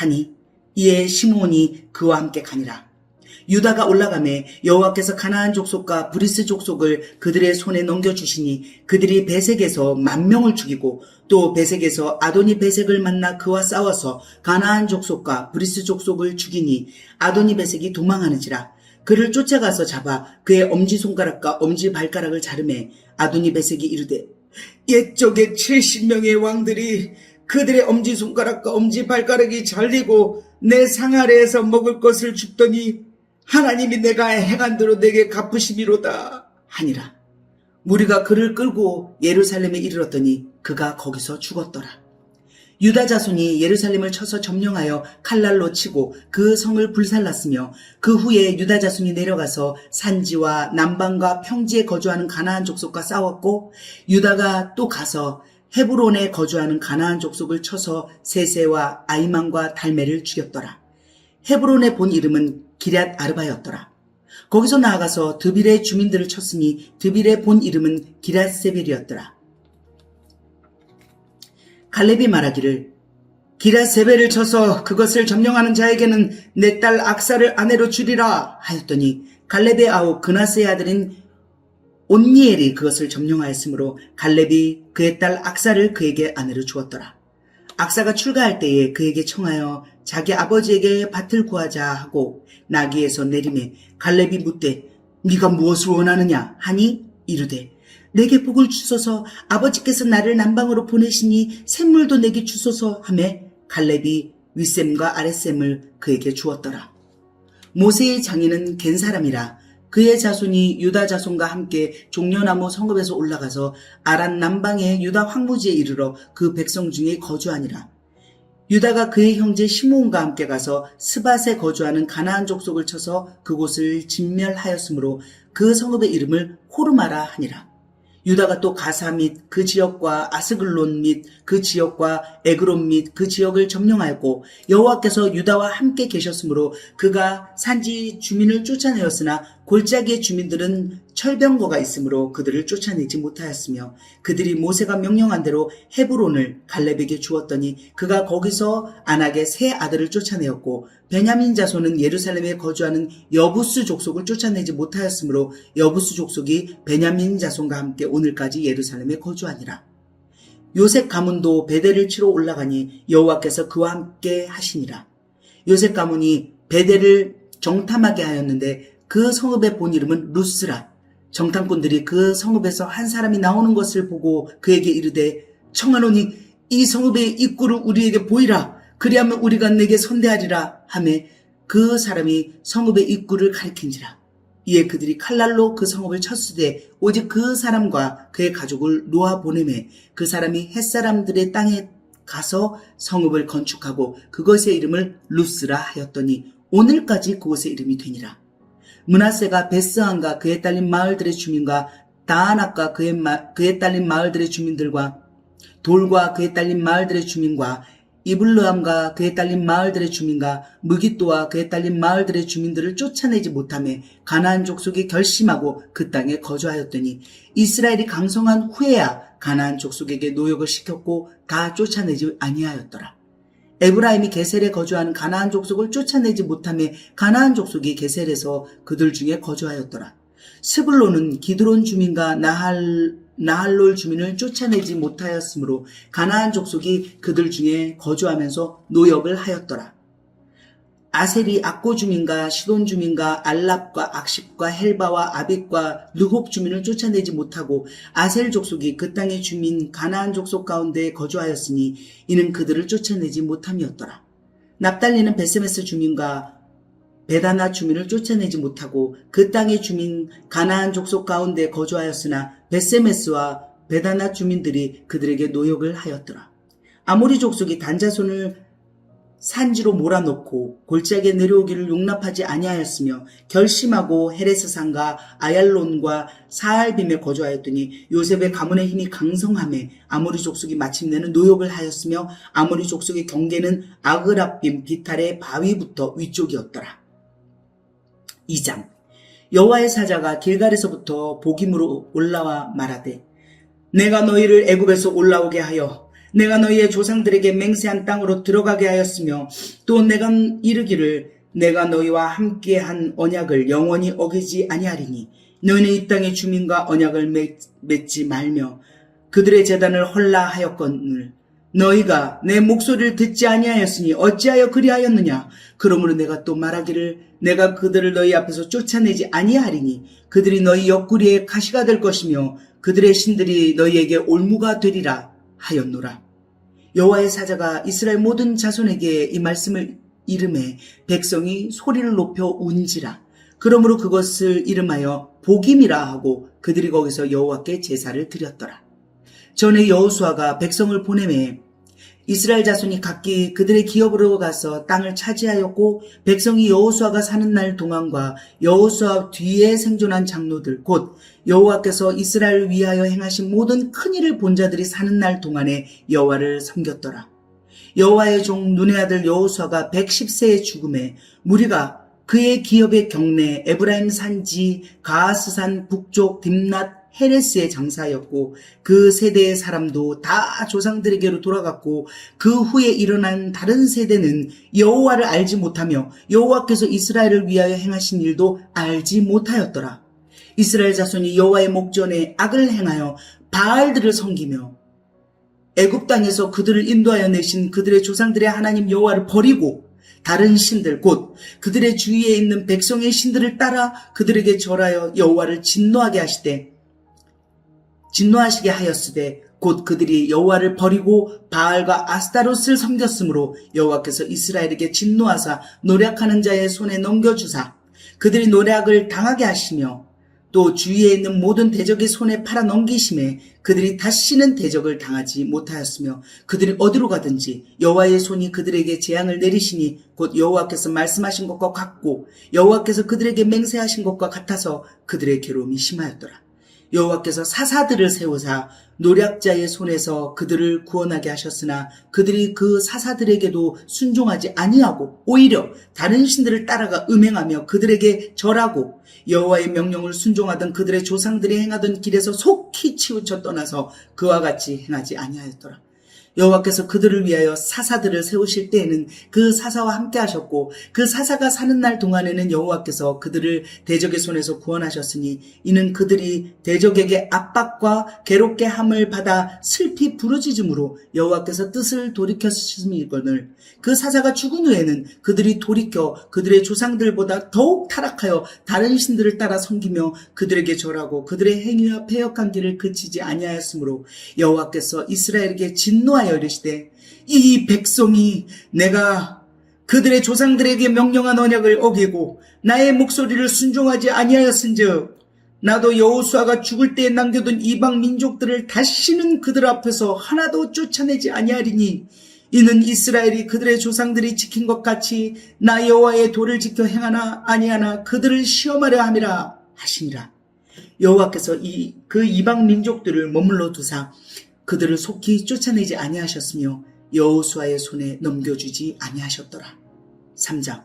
하니 이에 시므온이 그와 함께 가니라. 유다가 올라가매 여호와께서 가나안 족속과 브리스 족속을 그들의 손에 넘겨주시니 그들이 베색에서 만 명을 죽이고 또 베색에서 아도니 베색을 만나 그와 싸워서 가나안 족속과 브리스 족속을 죽이니 아도니 베색이 도망하는지라. 그를 쫓아가서 잡아 그의 엄지손가락과 엄지발가락을 자르매 아도니 베색이 이르되 옛적에 70명의 왕들이 그들의 엄지손가락과 엄지발가락이 잘리고 내 상아래에서 먹을 것을 줍더니 하나님이 내가 행한 대로 내게 갚으시미로다 하니라. 무리가 그를 끌고 예루살렘에 이르렀더니 그가 거기서 죽었더라. 유다 자손이 예루살렘을 쳐서 점령하여 칼날로 치고 그 성을 불살랐으며 그 후에 유다 자손이 내려가서 산지와 남방과 평지에 거주하는 가나안 족속과 싸웠고 유다가 또 가서 헤브론에 거주하는 가나안 족속을 쳐서 세세와 아이만과 달메를 죽였더라. 헤브론의 본 이름은 기럇 아르바였더라. 거기서 나아가서 드빌의 주민들을 쳤으니 드빌의 본 이름은 기럇 세벨이었더라. 갈렙이 말하기를 기라 세벨을 쳐서 그것을 점령하는 자에게는 내 딸 악사를 아내로 주리라 하였더니 갈렙의 아우 그나스의 아들인 온니엘이 그것을 점령하였으므로 갈렙이 그의 딸 악사를 그에게 아내로 주었더라. 악사가 출가할 때에 그에게 청하여 자기 아버지에게 밭을 구하자 하고 나귀에서 내림에 갈렙이 묻되 네가 무엇을 원하느냐 하니 이르되 내게 복을 주소서 아버지께서 나를 남방으로 보내시니 샘물도 내게 주소서 하매 갈렙이 윗샘과 아랫샘을 그에게 주었더라. 모세의 장인은 겐 사람이라 그의 자손이 유다 자손과 함께 종려나무 성읍에서 올라가서 아란 남방의 유다 황무지에 이르러 그 백성 중에 거주하니라. 유다가 그의 형제 시므온과 함께 가서 스밧에 거주하는 가나안 족속을 쳐서 그곳을 진멸하였으므로 그 성읍의 이름을 호르마라 하니라. 유다가 또 가사 및 그 지역과 아스글론 및 그 지역과 에그론 및 그 지역을 점령하였고 여호와께서 유다와 함께 계셨으므로 그가 산지 주민을 쫓아내었으나 골짜기의 주민들은 철병거가 있으므로 그들을 쫓아내지 못하였으며 그들이 모세가 명령한 대로 헤브론을 갈렙에게 주었더니 그가 거기서 안악의 세 아들을 쫓아내었고 베냐민 자손은 예루살렘에 거주하는 여부스 족속을 쫓아내지 못하였으므로 여부스 족속이 베냐민 자손과 함께 오늘까지 예루살렘에 거주하니라. 요셉 가문도 베델을 치러 올라가니 여호와께서 그와 함께 하시니라. 요셉 가문이 베델을 정탐하게 하였는데 그 성읍의 본 이름은 루스라. 정탐꾼들이 그 성읍에서 한 사람이 나오는 것을 보고 그에게 이르되 청하노니 이 성읍의 입구를 우리에게 보이라. 그리하면 우리가 내게 선대하리라 하매 그 사람이 성읍의 입구를 가리킨지라. 이에 그들이 칼날로 그 성읍을 쳤으되 오직 그 사람과 그의 가족을 놓아 보내매 그 사람이 햇사람들의 땅에 가서 성읍을 건축하고 그것의 이름을 루스라 하였더니 오늘까지 그곳의 이름이 되니라. 문하세가 베스안과 그의 딸린 마을들의 주민과 다아낙과 그의, 마, 그의 딸린 마을들의 주민들과 돌과 그의 딸린 마을들의 주민과 이블르함과 그의 딸린 마을들의 주민과 무기또와 그의 딸린 마을들의 주민들을 쫓아내지 못함에 가나안 족속이 결심하고 그 땅에 거주하였더니 이스라엘이 강성한 후에야 가나안 족속에게 노역을 시켰고 다 쫓아내지 아니하였더라. 에브라임이 게셀에 거주하는 가나안 족속을 쫓아내지 못함에 가나안 족속이 게셀에서 그들 중에 거주하였더라. 스불로는 기드론 주민과 나할 나할롤 주민을 쫓아내지 못하였으므로 가나안 족속이 그들 중에 거주하면서 노역을 하였더라. 아셀이 악고 주민과 시돈 주민과 알랍과 악십과 헬바와 아벡과 르홉 주민을 쫓아내지 못하고 아셀 족속이 그 땅의 주민 가나안 족속 가운데 거주하였으니 이는 그들을 쫓아내지 못함이었더라. 납달리는 베세메스 주민과 베다나 주민을 쫓아내지 못하고 그 땅의 주민 가나안 족속 가운데 거주하였으나 베세메스와 베다나 주민들이 그들에게 노역을 하였더라. 아모리 족속이 단자손을 산지로 몰아넣고 골짜기에 내려오기를 용납하지 아니하였으며 결심하고 헤레스산과 아얄론과 사알빔에 거주하였더니 요셉의 가문의 힘이 강성함에 아모리 족속이 마침내는 노역을 하였으며 아모리 족속의 경계는 아그랍빔 비탈의 바위부터 위쪽이었더라. 2장 여호와의 사자가 길갈에서부터 복임으로 올라와 말하되 내가 너희를 애굽에서 올라오게 하여 내가 너희의 조상들에게 맹세한 땅으로 들어가게 하였으며 또 내가 이르기를 내가 너희와 함께 한 언약을 영원히 어기지 아니하리니 너희는 이 땅의 주민과 언약을 맺, 맺지 말며 그들의 재단을 헐라 하였거늘 너희가 내 목소리를 듣지 아니하였으니 어찌하여 그리하였느냐? 그러므로 내가 또 말하기를 내가 그들을 너희 앞에서 쫓아내지 아니하리니 그들이 너희 옆구리에 가시가 될 것이며 그들의 신들이 너희에게 올무가 되리라 하였노라. 여호와의 사자가 이스라엘 모든 자손에게 이 말씀을 이름해 백성이 소리를 높여 운지라. 그러므로 그것을 이름하여 복임이라 하고 그들이 거기서 여호와께 제사를 드렸더라. 전에 여호수아가 백성을 보내매 이스라엘 자손이 각기 그들의 기업으로 가서 땅을 차지하였고 백성이 여호수아가 사는 날 동안과 여호수아 뒤에 생존한 장로들 곧 여호와께서 이스라엘을 위하여 행하신 모든 큰 일을 본 자들이 사는 날 동안에 여호와를 섬겼더라. 여호와의 종 눈의 아들 여호수아가 110세의 죽음에 무리가 그의 기업의 경내 에브라임 산지 가하스산 북쪽 딥낫 헤레스의 장사였고 그 세대의 사람도 다 조상들에게로 돌아갔고 그 후에 일어난 다른 세대는 여호와를 알지 못하며 여호와께서 이스라엘을 위하여 행하신 일도 알지 못하였더라. 이스라엘 자손이 여호와의 목전에 악을 행하여 바알들을 섬기며 애굽 땅에서 그들을 인도하여 내신 그들의 조상들의 하나님 여호와를 버리고 다른 신들 곧 그들의 주위에 있는 백성의 신들을 따라 그들에게 절하여 여호와를 진노하게 하시되 진노하시게 하였으되 곧 그들이 여호와를 버리고 바알과 아스타롯을 섬겼으므로 여호와께서 이스라엘에게 진노하사 노력하는 자의 손에 넘겨주사 그들이 노력을 당하게 하시며 또 주위에 있는 모든 대적의 손에 팔아 넘기심에 그들이 다시는 대적을 당하지 못하였으며 그들이 어디로 가든지 여호와의 손이 그들에게 재앙을 내리시니 곧 여호와께서 말씀하신 것과 같고 여호와께서 그들에게 맹세하신 것과 같아서 그들의 괴로움이 심하였더라. 여호와께서 사사들을 세우사 노략자의 손에서 그들을 구원하게 하셨으나 그들이 그 사사들에게도 순종하지 아니하고 오히려 다른 신들을 따라가 음행하며 그들에게 절하고 여호와의 명령을 순종하던 그들의 조상들이 행하던 길에서 속히 치우쳐 떠나서 그와 같이 행하지 아니하였더라. 여호와께서 그들을 위하여 사사들을 세우실 때에는 그 사사와 함께 하셨고 그 사사가 사는 날 동안에는 여호와께서 그들을 대적의 손에서 구원하셨으니 이는 그들이 대적에게 압박과 괴롭게 함을 받아 슬피 부르짖음으로 여호와께서 뜻을 돌이켰음이거늘. 그 사사가 죽은 후에는 그들이 돌이켜 그들의 조상들보다 더욱 타락하여 다른 신들을 따라 섬기며 그들에게 절하고 그들의 행위와 패역한 길을 그치지 아니하였으므로 여호와께서 이스라엘에게 진노하 여 이르시되 이 백성이 내가 그들의 조상들에게 명령한 언약을 어기고 나의 목소리를 순종하지 아니하였은즉 나도 여호수아가 죽을 때에 남겨둔 이방 민족들을 다시는 그들 앞에서 하나도 쫓아내지 아니하리니 이는 이스라엘이 그들의 조상들이 지킨 것 같이 나 여호와의 도를 지켜 행하나 아니하나 그들을 시험하려 함이라 하시니라. 여호와께서 이 그 이방 민족들을 머물러 두사 그들을 속히 쫓아내지 아니하셨으며 여호수아의 손에 넘겨주지 아니하셨더라. 3장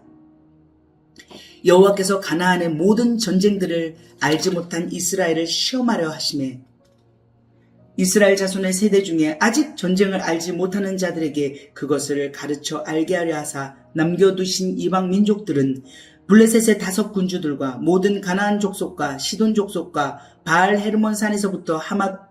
여호와께서 가나안의 모든 전쟁들을 알지 못한 이스라엘을 시험하려 하심에 이스라엘 자손의 세대 중에 아직 전쟁을 알지 못하는 자들에게 그것을 가르쳐 알게 하려 하사 남겨두신 이방 민족들은 블레셋의 다섯 군주들과 모든 가나안 족속과 시돈 족속과 바알 헤르몬 산에서부터 하맛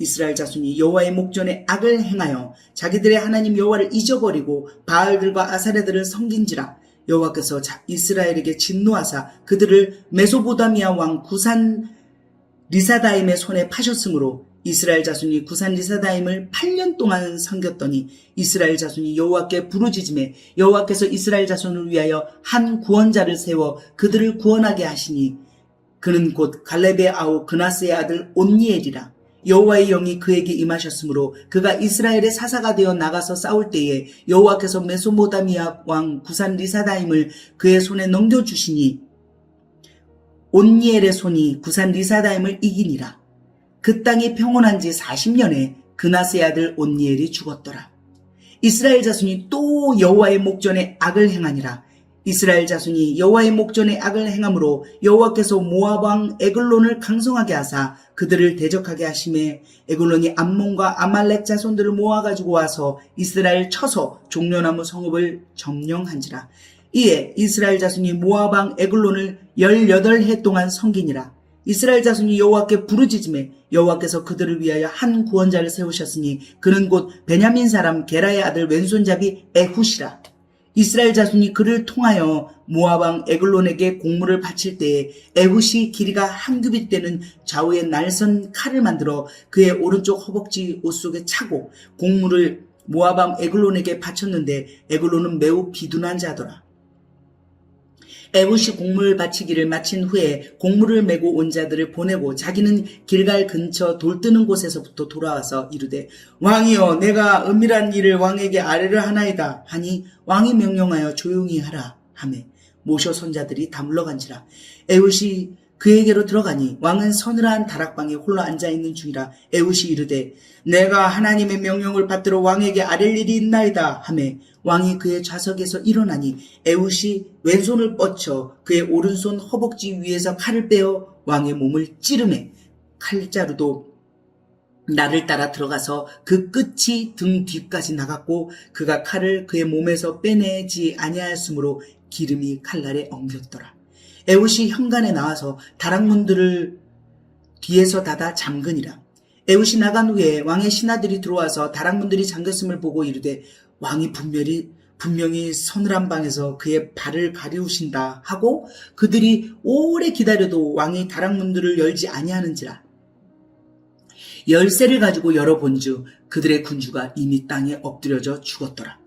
이스라엘 자손이 여호와의 목전에 악을 행하여 자기들의 하나님 여호와를 잊어버리고 바알들과 아사레들을 섬긴지라. 여호와께서 자- 이스라엘에게 진노하사 그들을 메소보다미아 왕 구산 리사다임의 손에 파셨으므로 이스라엘 자손이 구산 리사다임을 8년 동안 섬겼더니 이스라엘 자손이 여호와께 부르짖음에 여호와께서 이스라엘 자손을 위하여 한 구원자를 세워 그들을 구원하게 하시니 그는 곧 갈렙의 아우 그나스의 아들 온니엘이라 여호와의 영이 그에게 임하셨으므로 그가 이스라엘의 사사가 되어 나가서 싸울 때에 여호와께서 메소모다미아 왕 구산 리사다임을 그의 손에 넘겨주시니 온니엘의 손이 구산 리사다임을 이기니라. 그 땅이 평온한 지 40년에 그나스의 아들 온니엘이 죽었더라. 이스라엘 자손이 또 여호와의 목전에 악을 행하니라 이스라엘 자손이 여호와의 목전에 악을 행함으로 여호와께서 모압 왕 에글론을 강성하게 하사 그들을 대적하게 하심에 에글론이 암몬과 아말렉 자손들을 모아 가지고 와서 이스라엘 쳐서 종려나무 성읍을 점령한지라. 이에 이스라엘 자손이 모압 왕 에글론을 18해 동안 섬기니라. 이스라엘 자손이 여호와께 부르짖음에 여호와께서 그들을 위하여 한 구원자를 세우셨으니 그는 곧 베냐민 사람 게라의 아들 왼손잡이 에훗이라 이스라엘 자손이 그를 통하여 모압 왕 에글론에게 공물을 바칠 때에 에훗이 길이가 한 규빗 되는 좌우에 날선 칼을 만들어 그의 오른쪽 허벅지 옷 속에 차고 공물을 왕 에글론에게 바쳤는데 에글론은 매우 비둔한 자더라. 에훗이 공물을 바치기를 마친 후에 공물을 메고 온 자들을 보내고 자기는 길갈 근처 돌 뜨는 곳에서부터 돌아와서 이르되 왕이여 내가 은밀한 일을 왕에게 아뢰를 하나이다. 하니 왕이 명령하여 조용히 하라 하매 모셔 손자들이 다 물러간지라. 에훗이 그에게로 들어가니 왕은 서늘한 다락방에 홀로 앉아 있는 중이라 에훗이 이르되 내가 하나님의 명령을 받들어 왕에게 아랠 일이 있나이다 하매 왕이 그의 좌석에서 일어나니 에훗이 왼손을 뻗쳐 그의 오른손 허벅지 위에서 칼을 빼어 왕의 몸을 찌르매 칼자루도 나를 따라 들어가서 그 끝이 등 뒤까지 나갔고 그가 칼을 그의 몸에서 빼내지 아니하였으므로 기름이 칼날에 엉겼더라. 에훗이 현관에 나와서 다락문들을 뒤에서 닫아 잠그니라. 에훗이 나간 후에 왕의 신하들이 들어와서 다락문들이 잠겼음을 보고 이르되 왕이 분명히 분명히 서늘한 방에서 그의 발을 가리우신다 하고 그들이 오래 기다려도 왕이 다락문들을 열지 아니하는지라. 열쇠를 가지고 열어본즉 그들의 군주가 이미 땅에 엎드려져 죽었더라.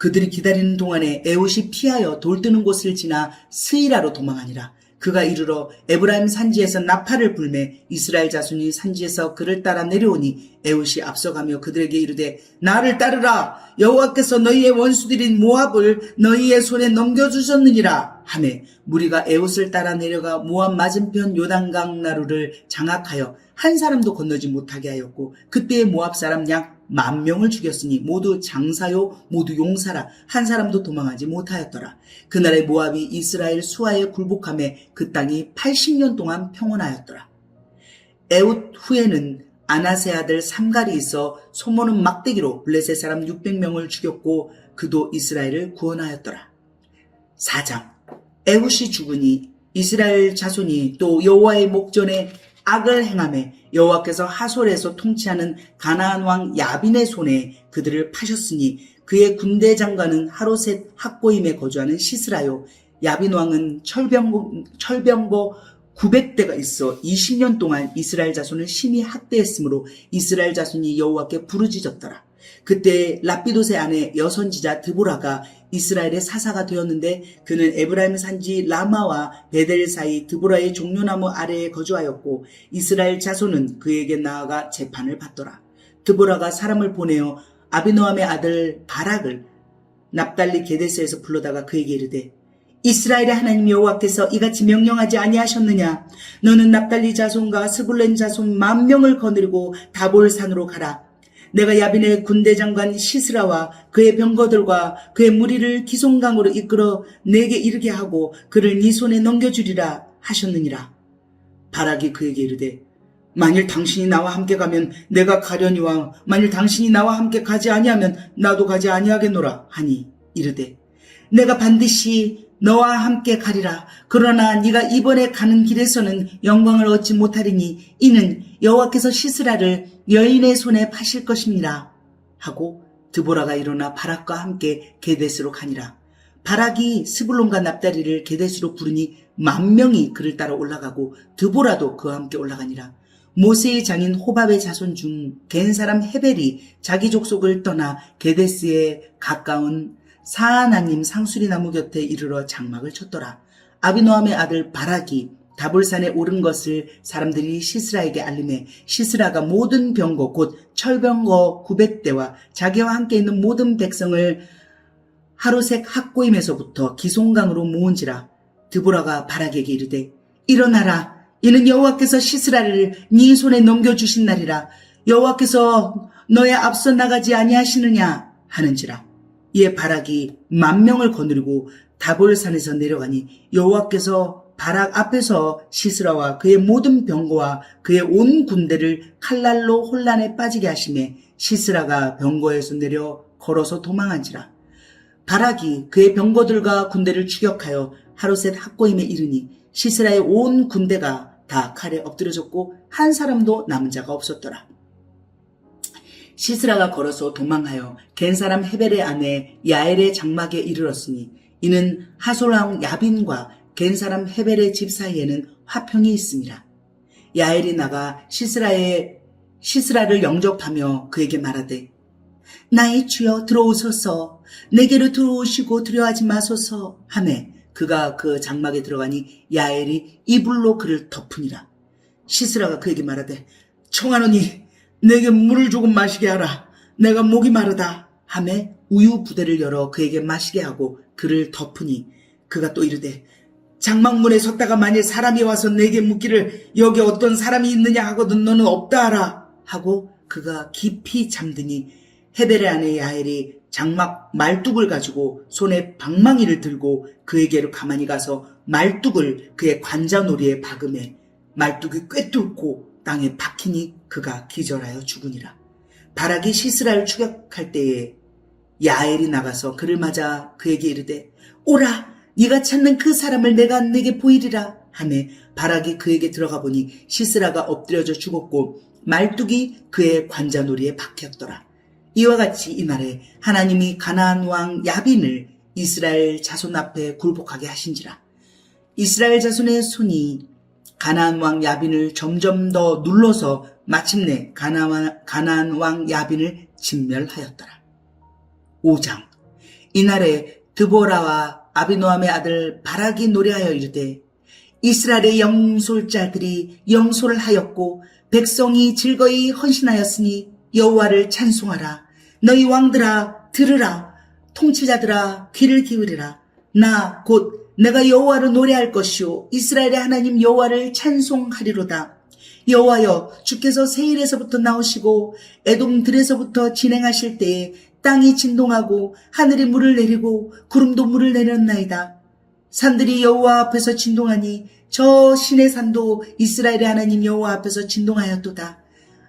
그들이 기다리는 동안에 에옷이 피하여 돌뜨는 곳을 지나 스이라로 도망하니라. 그가 이르러 에브라임 산지에서 나팔을 불매 이스라엘 자손이 산지에서 그를 따라 내려오니 에옷이 앞서가며 그들에게 이르되 나를 따르라 여호와께서 너희의 원수들인 모압을 너희의 손에 넘겨주셨느니라 하매 무리가 에옷을 따라 내려가 모압 맞은편 요단강 나루를 장악하여 한 사람도 건너지 못하게 하였고 그때의 모압 사람 약 만 명을 죽였으니 모두 장사요 모두 용사라 한 사람도 도망하지 못하였더라. 그날의 모압이 이스라엘 수하에 굴복함에 그 땅이 80년 동안 평온하였더라. 에웃 후에는 아나세 아들 삼갈이 있어 소모는 막대기로 블레셋 사람 600명을 죽였고 그도 이스라엘을 구원하였더라. 4장 에훗이 죽으니 이스라엘 자손이 또 여호와의 목전에 악을 행함에 여호와께서 하솔에서 통치하는 가나안 왕 야빈의 손에 그들을 파셨으니 그의 군대 장관은 하로셋 학고임에 거주하는 시스라요 야빈 왕은 철병거, 철병거 900대가 있어 20년 동안 이스라엘 자손을 심히 학대했으므로 이스라엘 자손이 여호와께 부르짖었더라. 그때 라피도세 아내 여선지자 드보라가 이스라엘의 사사가 되었는데 그는 에브라임 산지 라마와 베델 사이 드보라의 종려나무 아래에 거주하였고 이스라엘 자손은 그에게 나아가 재판을 받더라. 드보라가 사람을 보내어 아비노함의 아들 바락을 납달리 게데스에서 불러다가 그에게 이르되 이스라엘의 하나님 여호와께서 이같이 명령하지 아니하셨느냐 너는 납달리 자손과 스불렌 자손 만 명을 거느리고 다볼산으로 가라 내가 야빈의 군대 장관 시스라와 그의 병거들과 그의 무리를 기송강으로 이끌어 내게 이르게 하고 그를 네 손에 넘겨주리라 하셨느니라. 바락이 그에게 이르되 만일 당신이 나와 함께 가면 내가 가려니와 만일 당신이 나와 함께 가지 아니하면 나도 가지 아니하겠노라 하니 이르되 내가 반드시 너와 함께 가리라. 그러나 네가 이번에 가는 길에서는 영광을 얻지 못하리니 이는 여호와께서 시스라를 여인의 손에 파실 것입니다. 하고 드보라가 일어나 바락과 함께 게데스로 가니라. 바락이 스불론과 납다리를 게데스로 부르니 만 명이 그를 따라 올라가고 드보라도 그와 함께 올라가니라. 모세의 장인 호밥의 자손 중겐 사람 헤벨이 자기 족속을 떠나 게데스에 가까운 사하나님 상수리 나무 곁에 이르러 장막을 쳤더라. 아비노함의 아들 바락이 다볼산에 오른 것을 사람들이 시스라에게 알림해 시스라가 모든 병거 곧 철병거 900대와 자기와 함께 있는 모든 백성을 하루색 학고임에서부터 기송강으로 모은지라 드보라가 바락에게 이르되 일어나라. 이는 여호와께서 시스라를 네 손에 넘겨주신 날이라. 여호와께서 너의 앞서 나가지 아니하시느냐 하는지라 이에 바락이 만 명을 거느리고 다볼산에서 내려가니 여호와께서 바락 앞에서 시스라와 그의 모든 병거와 그의 온 군대를 칼날로 혼란에 빠지게 하심에 시스라가 병거에서 내려 걸어서 도망한지라 바락이 그의 병거들과 군대를 추격하여 하루셋 학고임에 이르니 시스라의 온 군대가 다 칼에 엎드려졌고 한 사람도 남은 자가 없었더라. 시스라가 걸어서 도망하여 겐 사람 헤벨의 아내 야엘의 장막에 이르렀으니 이는 하솔왕 야빈과 겐 사람 헤벨의 집 사이에는 화평이 있습니다. 야엘이 나가 시스라의 시스라를 영접하며 그에게 말하되 나의 주여 들어오소서 내게로 들어오시고 두려워하지 마소서 하매 그가 그 장막에 들어가니 야엘이 이불로 그를 덮으니라 시스라가 그에게 말하되 청하노니 내게 물을 조금 마시게 하라. 내가 목이 마르다 하매 우유 부대를 열어 그에게 마시게 하고 그를 덮으니 그가 또 이르되 장막문에 섰다가 만일 사람이 와서 내게 묻기를 여기 어떤 사람이 있느냐 하거든 너는 없다 하라 하고 그가 깊이 잠드니 헤벨의 아내 야엘이 장막 말뚝을 가지고 손에 방망이를 들고 그에게로 가만히 가서 말뚝을 그의 관자놀이에 박음해 말뚝이 꿰뚫고 땅에 박히니 그가 기절하여 죽으니라. 바락이 시스라를 추격할 때에 야엘이 나가서 그를 맞아 그에게 이르되 오라 네가 찾는 그 사람을 내가 내게 보이리라 하매 바락이 그에게 들어가 보니 시스라가 엎드려져 죽었고 말뚝이 그의 관자놀이에 박혔더라. 이와 같이 이날에 하나님이 가나안 왕 야빈을 이스라엘 자손 앞에 굴복하게 하신지라. 이스라엘 자손의 손이 가나안 왕 야빈을 점점 더 눌러서 마침내 가나안, 왕 야빈을 진멸하였더라. 5장 이날에 드보라와 아비노함의 아들 바락이 노래하여 이르되 이스라엘의 영솔자들이 영솔을 하였고 백성이 즐거이 헌신하였으니 여호와를 찬송하라. 너희 왕들아 들으라. 통치자들아 귀를 기울이라. 나 곧 내가 여호와를 노래할 것이요. 이스라엘의 하나님 여호와를 찬송하리로다 여호와여 주께서 세일에서부터 나오시고 에돔들에서부터 진행하실 때에 땅이 진동하고 하늘이 물을 내리고 구름도 물을 내렸나이다 산들이 여호와 앞에서 진동하니 저 신의 산도 이스라엘의 하나님 여호와 앞에서 진동하였도다.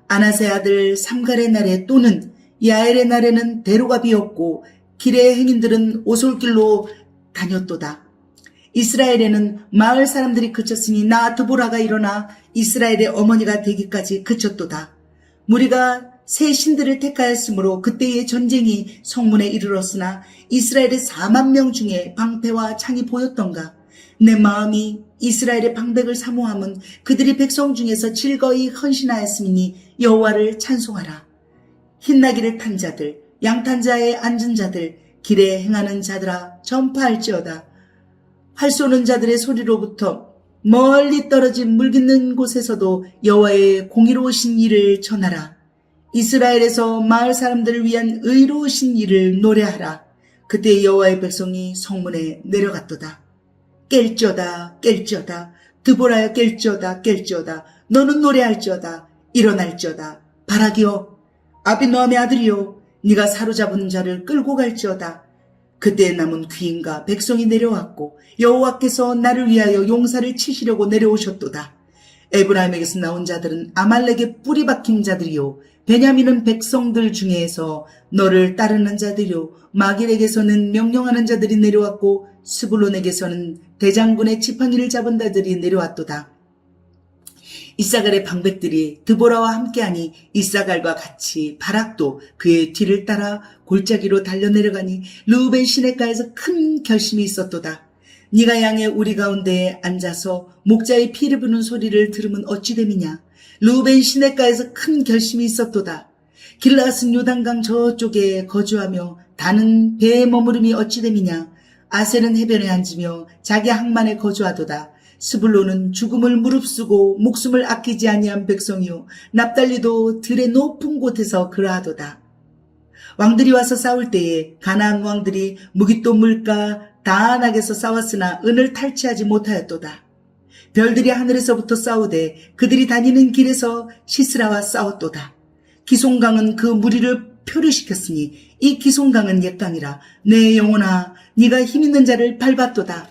아나세 아들 삼갈의 날에 또는 야엘의 날에는 대로가 비었고 길의 행인들은 오솔길로 다녔도다. 이스라엘에는 마을 사람들이 그쳤으니 나 드보라가 일어나 이스라엘의 어머니가 되기까지 그쳤도다. 무리가 새 신들을 택하였으므로 그때의 전쟁이 성문에 이르렀으나 이스라엘의 4만 명 중에 방패와 창이 보였던가. 내 마음이 이스라엘의 방백을 사모함은 그들이 백성 중에서 즐거이 헌신하였으니 여호와를 찬송하라. 흰나귀를 탄 자들 양탄 자에 앉은 자들 길에 행하는 자들아 전파할지어다 활 쏘는 자들의 소리로부터 멀리 떨어진 물 깃는 곳에서도 여호와의 공의로우신 일을 전하라. 이스라엘에서 마을 사람들을 위한 의로우신 일을 노래하라. 그때 여호와의 백성이 성문에 내려갔도다. 깰지어다 깰지어다. 드보라여 깰지어다 깰지어다. 너는 노래할지어다. 일어날지어다. 바라기여 아비노함의 아들이여 네가 사로잡은 자를 끌고 갈지어다 그때 남은 귀인과 백성이 내려왔고 여호와께서 나를 위하여 용사를 치시려고 내려오셨도다. 에브라임에게서 나온 자들은 아말렉의 뿌리 박힌 자들이요 베냐민은 백성들 중에서 너를 따르는 자들이요 마길에게서는 명령하는 자들이 내려왔고 스불론에게서는 대장군의 지팡이를 잡은 자들이 내려왔도다. 이사갈의 방백들이 드보라와 함께하니 이사갈과 같이 바락도 그의 뒤를 따라 골짜기로 달려내려가니 루벤 시내가에서 큰 결심이 있었도다. 네가 양의 우리 가운데에 앉아서 목자의 피를 부는 소리를 들으면 어찌 됨이냐. 루벤 시내가에서 큰 결심이 있었도다. 길라스는 요단강 저쪽에 거주하며 다는 배에 머무름이 어찌 됨이냐. 아셀은 해변에 앉으며 자기 항만에 거주하도다. 스불로는 죽음을 무릅쓰고 목숨을 아끼지 아니한 백성이요 납달리도 들의 높은 곳에서 그러하도다. 왕들이 와서 싸울 때에 가나안 왕들이 무기또 물가 다안악에서 싸웠으나 은을 탈취하지 못하였도다. 별들이 하늘에서부터 싸우되 그들이 다니는 길에서 시스라와 싸웠도다. 기송강은 그 무리를 표류시켰으니 이 기송강은 옛강이라 내 영혼아 네가 힘 있는 자를 밟았도다.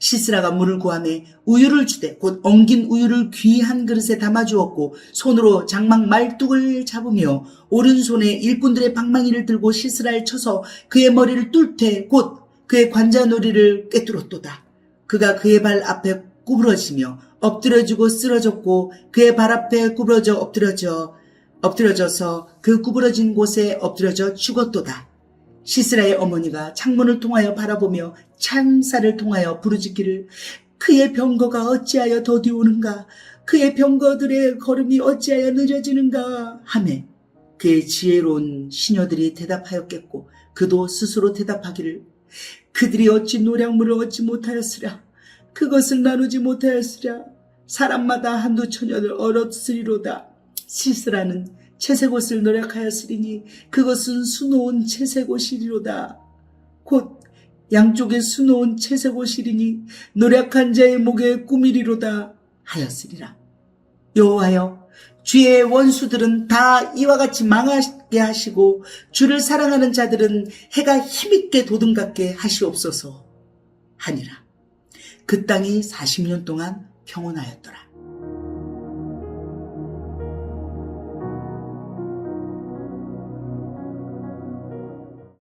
시스라가 물을 구함에 우유를 주되 곧 엉긴 우유를 귀한 그릇에 담아 주었고 손으로 장막 말뚝을 잡으며 오른손에 일꾼들의 방망이를 들고 시스라를 쳐서 그의 머리를 뚫되 곧 그의 관자놀이를 꿰뚫었도다. 그가 그의 발 앞에 구부러지며 엎드려지고 쓰러졌고 그의 발 앞에 구부러져 엎드려져 엎드려져서 그 구부러진 곳에 엎드려져 죽었도다. 시스라의 어머니가 창문을 통하여 바라보며 창사를 통하여 부르짖기를 그의 병거가 어찌하여 더디 오는가? 그의 병거들의 걸음이 어찌하여 늦어지는가? 하매 그의 지혜로운 시녀들이 대답하였겠고 그도 스스로 대답하기를 그들이 어찌 노량물을 얻지 못하였으랴? 그것을 나누지 못하였으랴? 사람마다 한두 처녀를 얻었으리로다. 시스라는 채색옷을 노력하였으리니 그것은 수놓은 채색옷이리로다. 곧 양쪽에 수놓은 채색옷이리니 노력한 자의 목에 꾸미리로다 하였으리라. 여호와여 주의 원수들은 다 이와 같이 망하게 하시고 주를 사랑하는 자들은 해가 힘있게 도둑같게 하시옵소서 하니라. 그 땅이 40년 동안 평온하였더라.